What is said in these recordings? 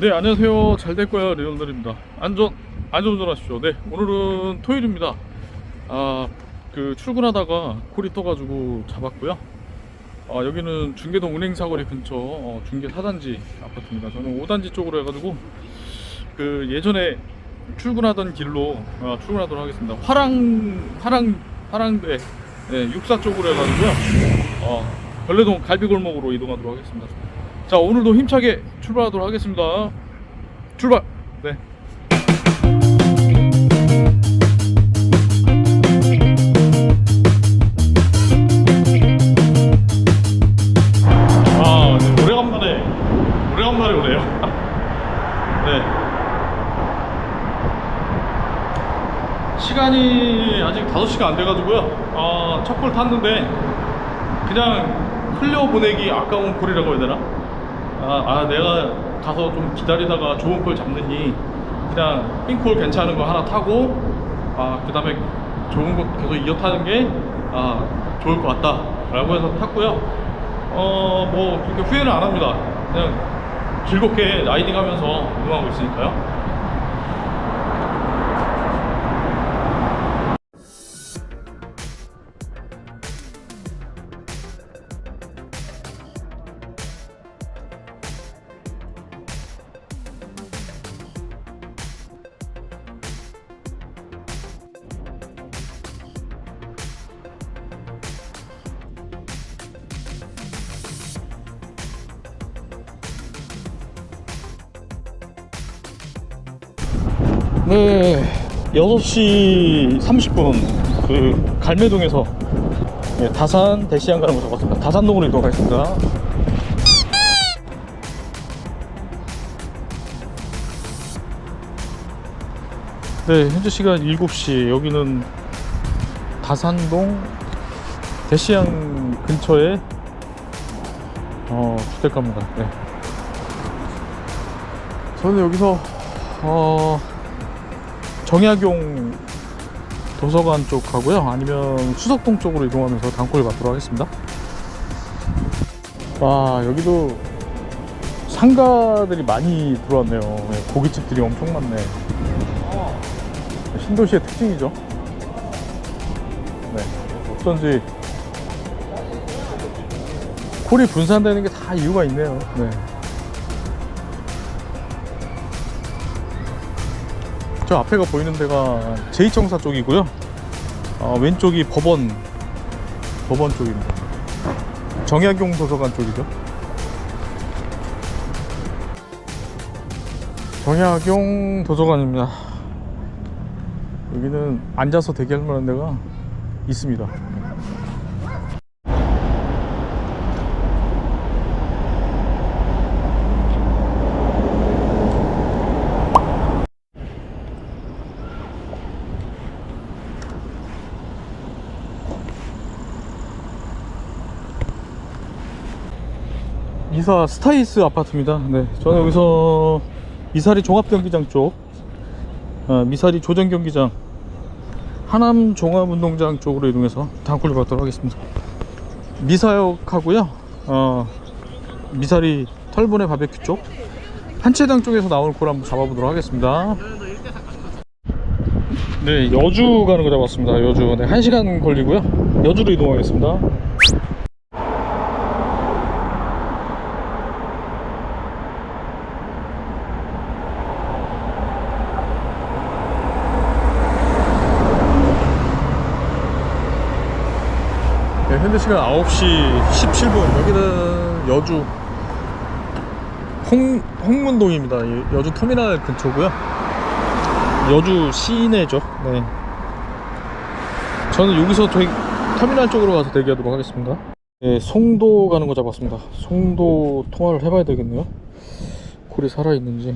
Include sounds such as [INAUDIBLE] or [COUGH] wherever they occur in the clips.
네 안녕하세요. 잘 될 거야 레온들입니다. 안전 안전운전 하십시오. 네 오늘은 토요일입니다. 아 그 출근하다가 콜이 떠가지고 잡았고요. 아 여기는 중계동 은행사거리 근처 어, 중계 4단지 아파트입니다. 저는 5단지 쪽으로 해가지고 그 예전에 출근하던 길로 어, 출근하도록 하겠습니다. 화랑 화랑 화랑대 네, 육사 쪽으로 해가지고요. 어, 별내동 갈비골목으로 이동하도록 하겠습니다. 자 오늘도 힘차게 출발하도록 하겠습니다 출발 네 아, 네, 오래간만에 오래간만에 오네요. [LAUGHS] 네. 시간이 아직 5시가 안 돼가지고요. 아, 첫콜 탔는데 그냥 흘려보내기 아까운 콜이라고 해야 되나? 아, 아, 내가 가서 좀 기다리다가 좋은 콜 잡느니 그냥 삥콜 괜찮은 거 하나 타고 아, 그 다음에 좋은 거 계속 이어 타는 게 아, 좋을 것 같다. 라고 해서 탔고요. 어, 뭐, 그렇게 후회는 안 합니다. 그냥 즐겁게 라이딩 하면서 운동하고 있으니까요. 네, 6시 30분 그 갈매동에서 예, 다산 대시양 가는 거 잡았습니다. 다산동으로 이동하겠습니다. 네, 현재 시간 7시. 여기는 다산동 대시양 근처에 어, 주택가입니다. 네. 저는 여기서 어, 정약용 도서관 쪽 가고요. 아니면 수석동 쪽으로 이동하면서 단골 받도록 하겠습니다. 와, 여기도 상가들이 많이 들어왔네요. 네, 고깃집들이 엄청 많네. 신도시의 특징이죠. 네, 어쩐지 콜이 분산되는 게 다 이유가 있네요. 네. 저 앞에가 보이는 데가 제2청사 쪽이고요. 어, 왼쪽이 법원, 법원 쪽입니다. 정약용 도서관 쪽이죠. 정약용 도서관입니다. 여기는 앉아서 대기할 만한 데가 있습니다. 이사 스타이스 아파트입니다. 네, 저는 여기서 미사리 종합경기장 쪽, 어, 미사리 조정경기장, 하남 종합운동장 쪽으로 이동해서 단골을 받도록 하겠습니다. 미사역 하고요, 어, 미사리 털분의 바베큐 쪽, 한채당 쪽에서 나올 콜 한번 잡아보도록 하겠습니다. 네, 여주 가는 거 잡았습니다. 여주. 네, 1시간 걸리고요. 여주로 이동하겠습니다. 현재 시간 9시 17분. 여기는 여주 홍, 홍문동입니다. 여- 여주 터미널 근처고요. 여주 시내죠. 네. 저는 여기서 대, 터미널 쪽으로 가서 대기하도록 하겠습니다. 네, 송도 가는 거 잡았습니다. 송도 통화를 해봐야 되겠네요. 콜이 살아있는지.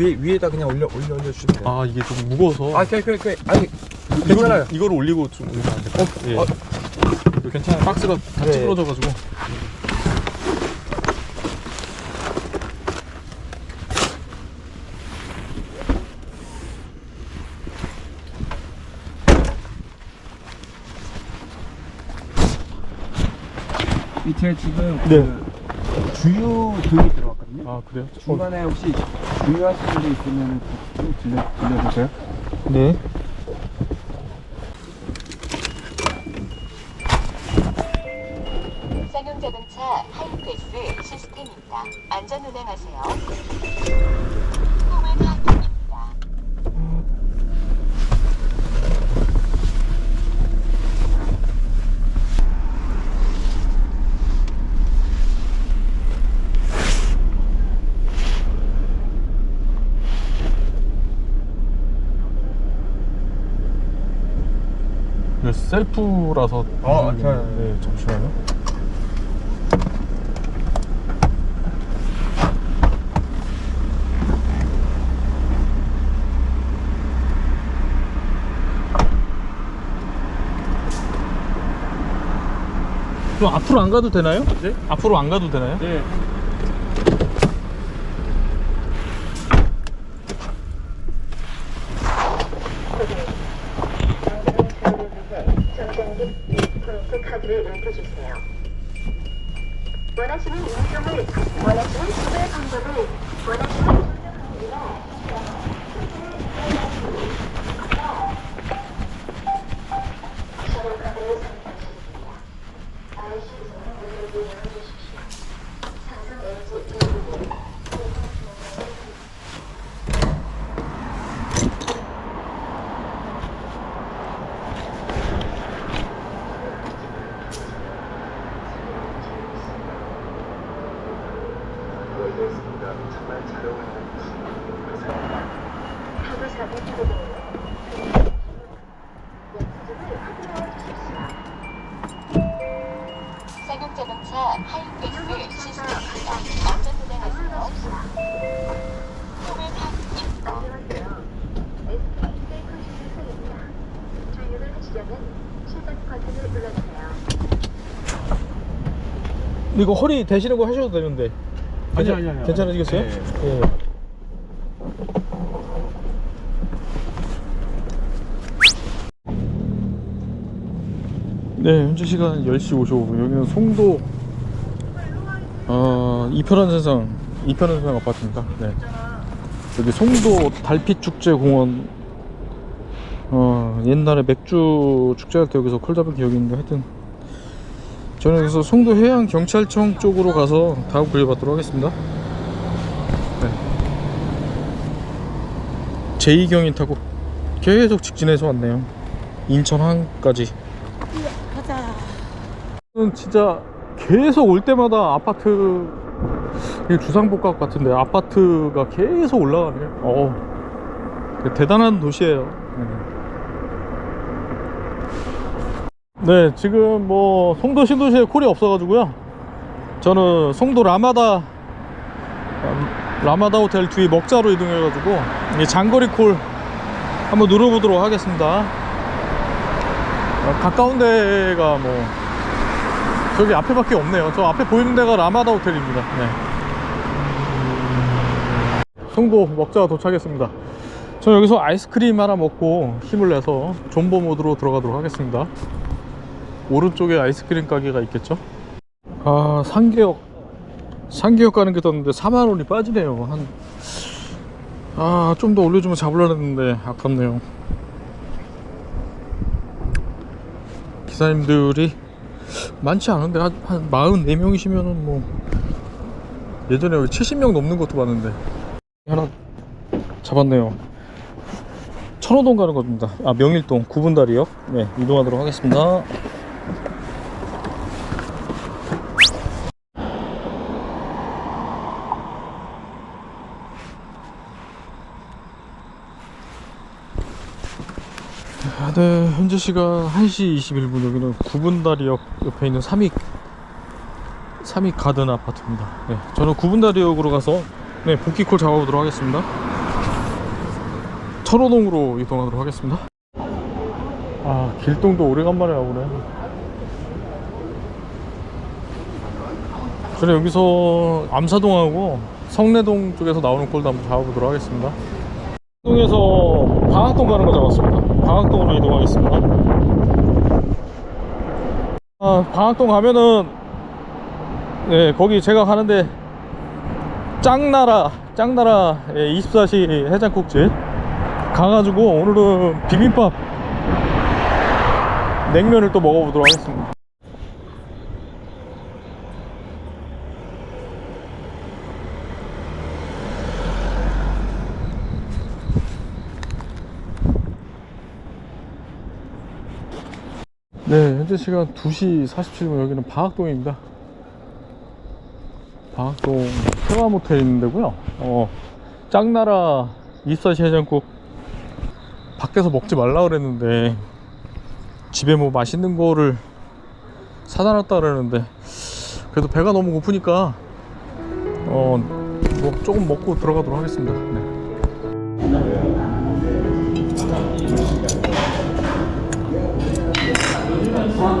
위에 위에다 그냥 올려 올려 올려 주시면 돼요. 아 이게 좀 무거워서 아, 그냥 그냥 그냥 아니 괜찮아요. 이거를 올리고 좀 올리면 안 될까요? 예. 어. 이거 괜찮아요. 박스가 다 네. 찌그러져가지고. 밑에 지금 네. 그 주유 등이 들어갔거든요. 아 그래요? 중간에 혹시 주유하시는 데 있으면 좀 들려 들려주세요. 네. 쌍용 자동차 하이패스 시스템입니다. 안전 운행하세요. 후면 파킹입니다. 이거 셀프라서. 어, 네, 잘- 네, 잠시만요. 그럼 앞으로 안 가도 되나요? 네? 앞으로 안 가도 되나요? 네. 카드를 읽어주세요. 원하시는 인종을, 원하시는 지불 방법을, 원하시는 이거 허리 대시는 거 하셔도 되는데. 아니, 아니, 아니. 괜찮으시겠어요? 네. 예. 네, 현재 시간 10시 55분. 여기는 송도 어, 이편한 세상 이편한 세상 아파트입니다. 네. 여기 송도 달빛 축제 공원 어, 옛날에 맥주 축제할 때 여기서 콜 잡은 기억이 있는데 하여튼 저는 여기서 송도 해양 경찰청 쪽으로 가서 다음 구해받도록 하겠습니다. 네. 제2경인 타고 계속 직진해서 왔네요. 인천항까지. 가자. 진짜 계속 올 때마다 아파트 이게 주상복합 같은데 아파트가 계속 올라가네요. 어, 대단한 도시예요. 네. 네, 지금 뭐 송도 신도시에 콜이 없어가지고요. 저는 송도 라마다 음, 라마다 호텔 뒤 먹자로 이동해가지고 이 장거리 콜 한번 누려보도록 하겠습니다. 어, 가까운 데가 뭐 저기 앞에 밖에 없네요. 저 앞에 보이는 데가 라마다 호텔입니다. 네. 송도 먹자가 도착했습니다. 저 여기서 아이스크림 하나 먹고 힘을 내서 존버 모드로 들어가도록 하겠습니다. 오른쪽에 아이스크림 가게가 있겠죠? 아, 상계역. 상계역 가는 게 떴는데 4만원이 빠지네요. 한, 아, 좀 더 올려주면 잡으려 했는데 아깝네요. 기사님들이 많지 않은데 한, 한 44명이시면은 뭐 예전에 여기 70명 넘는 것도 봤는데 하나 잡았네요 천호동 가는 겁니다 아 명일동 구분다리역 네 이동하도록 하겠습니다 아, 네, 현재 시간 1시 21분 여기는 구분다리역 옆에 있는 삼익 삼익 가든 아파트입니다. 네, 저는 구분다리역으로 가서 네, 복귀콜 잡아보도록 하겠습니다. 철호동으로 이동하도록 하겠습니다. 아, 길동도 오래간만에 와보네. 저는 여기서 암사동하고 성내동 쪽에서 나오는 꼴도 한번 잡아보도록 하겠습니다. 동에서 방학동 가는 거 잡았습니다. 방학동으로 이동하겠습니다. 아, 방학동 가면은 네, 거기 제가 가는데 짱나라 짱나라 24시 해장국집 가가지고 오늘은 비빔밥 냉면을 또 먹어보도록 하겠습니다. 네, 현재 시간 2시 47분 여기는 방학동입니다. 방학동 태화모텔 있는 데고요. 어, 짱나라 24시 해장국 밖에서 먹지 말라 그랬는데 집에 뭐 맛있는 거를 사다 놨다 그러는데 그래도 배가 너무 고프니까 어, 뭐 조금 먹고 들어가도록 하겠습니다. 네.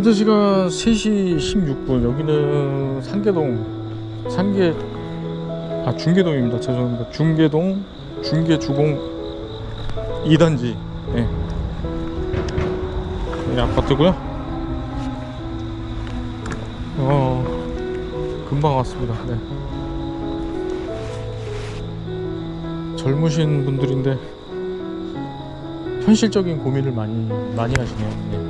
현재 시간 3시 16분 여기는 상계동 상계 아 중계동입니다 죄송합니다 중계동 중계주공 2단지 네. 네, 아파트고요 어 금방 왔습니다 네. 젊으신 분들인데 현실적인 고민을 많이 많이 하시네요 네.